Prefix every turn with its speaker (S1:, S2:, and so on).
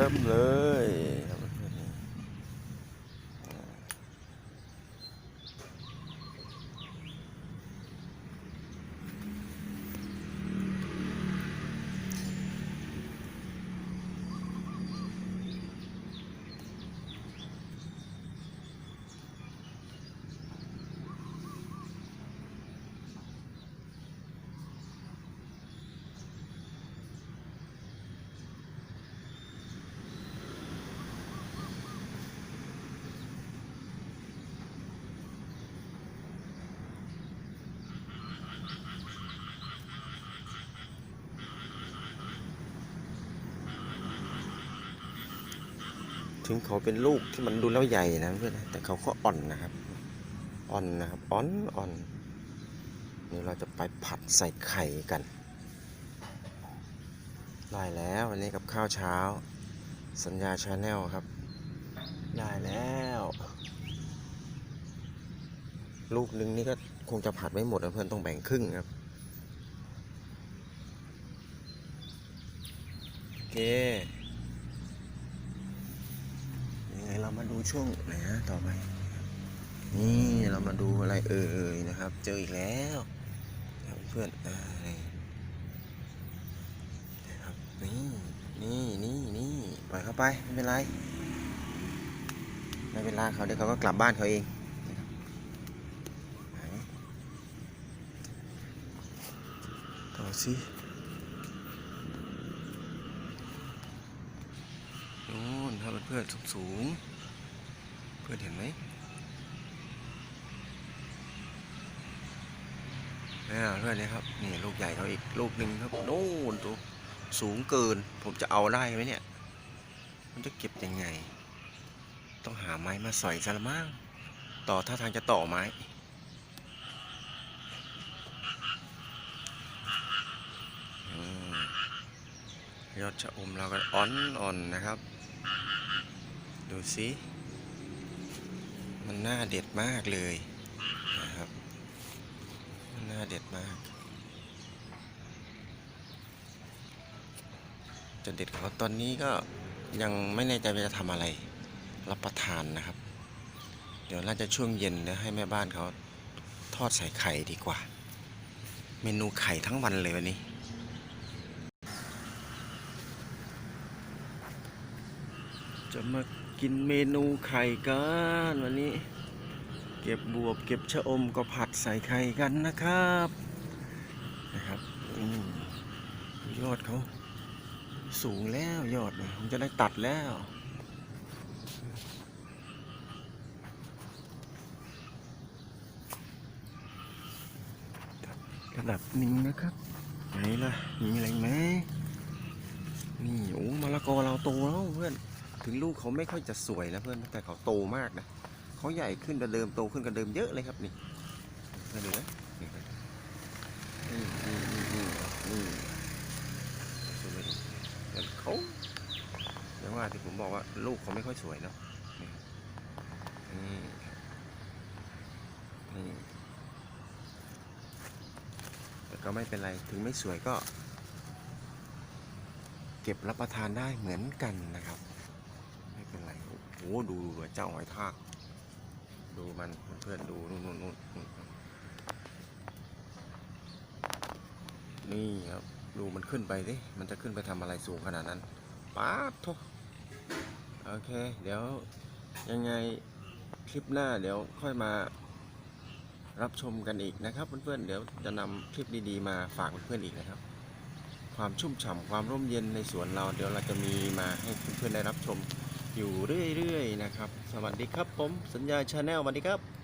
S1: เริ่มเลยครับ ถึงเขาเป็นลูกที่มันดูแล้วใหญ่นะเพื่อนแต่เขาก็อ่อนนะครับ อ่อนนะครับอ่อนอ่อนนี่เราจะไปผัดใส่ไข่กันได้แล้ววันนี้กับข้าวเช้า สัญญาชาแนลครับ ได้แล้ว ลูกหนึ่งนี่ก็คงจะผัดไม่หมดนะเพื่อนต้องแบ่งครึ่งครับโอเค ยังไงเรามาดู ช่วงไหนฮะต่อไป นี่เรามาดูอะไรเอ่ยนะครับ เจออีกแล้วเพื่อนอ่านี่นะครับนี่นี่นี่นี่ปล่อยเข้าไปไม่เป็นไรไม่เป็นไรเขาเดี๋ยวเขาก็กลับบ้านเขาเองต่อสินู่นครับเพื่อนสูงๆเพื่อนเห็นไหมนี่เพื่อนเนี่ยครับนี่ลูกใหญ่เขาอีกลูกหนึ่งครับโน่นตัวสูงเกิน ผมจะเอาได้ไหมเนี่ย มันจะเก็บยังไง ต้องหาไม้มาสอยซะละมั้งต่อท่าทางจะต่อไม้ยอดชะอมเราก็อ่อนอ่อนนะครับ ดูสิ มันน่าเด็ดมากเลยนะครับน่าเด็ดมาก จะเด็ดเขาตอนนี้ก็ยังไม่แน่ใจว่าจะทำอะไร รับประทานนะครับ เดี๋ยวน่าจะช่วงเย็นเดี๋ยให้แม่บ้านเขาทอดใส่ไข่ดีกว่า เมนูไข่ทั้งวันเลยวันนี้จะมา กินเมนูไข่กันวันนี้ เก็บบวบเก็บชะอมก็ผัดใส่ไข่กันนะครับนะครับอยอดเขาสูงแล้วยอดผมจะได้ตัดแล้วระดับหนึ่งนะครับไหนล่ะมีอะไรไหมนี่โอ้มะละกอเราโตแล้วเพื่อน ถึงลูกเขาไม่ค่อยจะสวยนะเพื่อนแต่เขาโตมากนะเขาใหญ่ขึ้นกว่าเดิมโตขึ้นกว่าเดิมเยอะเลยครับนี่มาดูนะนี่นี่นี่นี่เขาอย่างว่าที่ผมบอกว่าลูกเขาไม่ค่อยสวยเนาะนี่นี่แต่ก็ไม่เป็นไรถึงไม่สวยก็ เก็บรับประทานได้เหมือนกันนะครับ โอ้ดูเจ้าหอยทาก ดูมันเพื่อนดูนู่นนู่นนู่นนี่ครับ ดูมันขึ้นไปดิมันจะขึ้นไปทำอะไรสูงขนาดนั้นป๊าบโทโอเค เดี๋ยวยังไงคลิปหน้าเดี๋ยวค่อยมารับชมกันอีกนะครับเพื่อนๆเดี๋ยวจะนำคลิปดีๆ มาฝากเพื่อนๆอีกนะครับ ความชุ่มฉ่ำความร่มเย็นในสวนเรา เดี๋ยวเราจะมีมาให้เพื่อนๆได้รับชม อยู่เรื่อยๆนะครับ สวัสดีครับผมสัญญาชาแนลสวัสดีครับ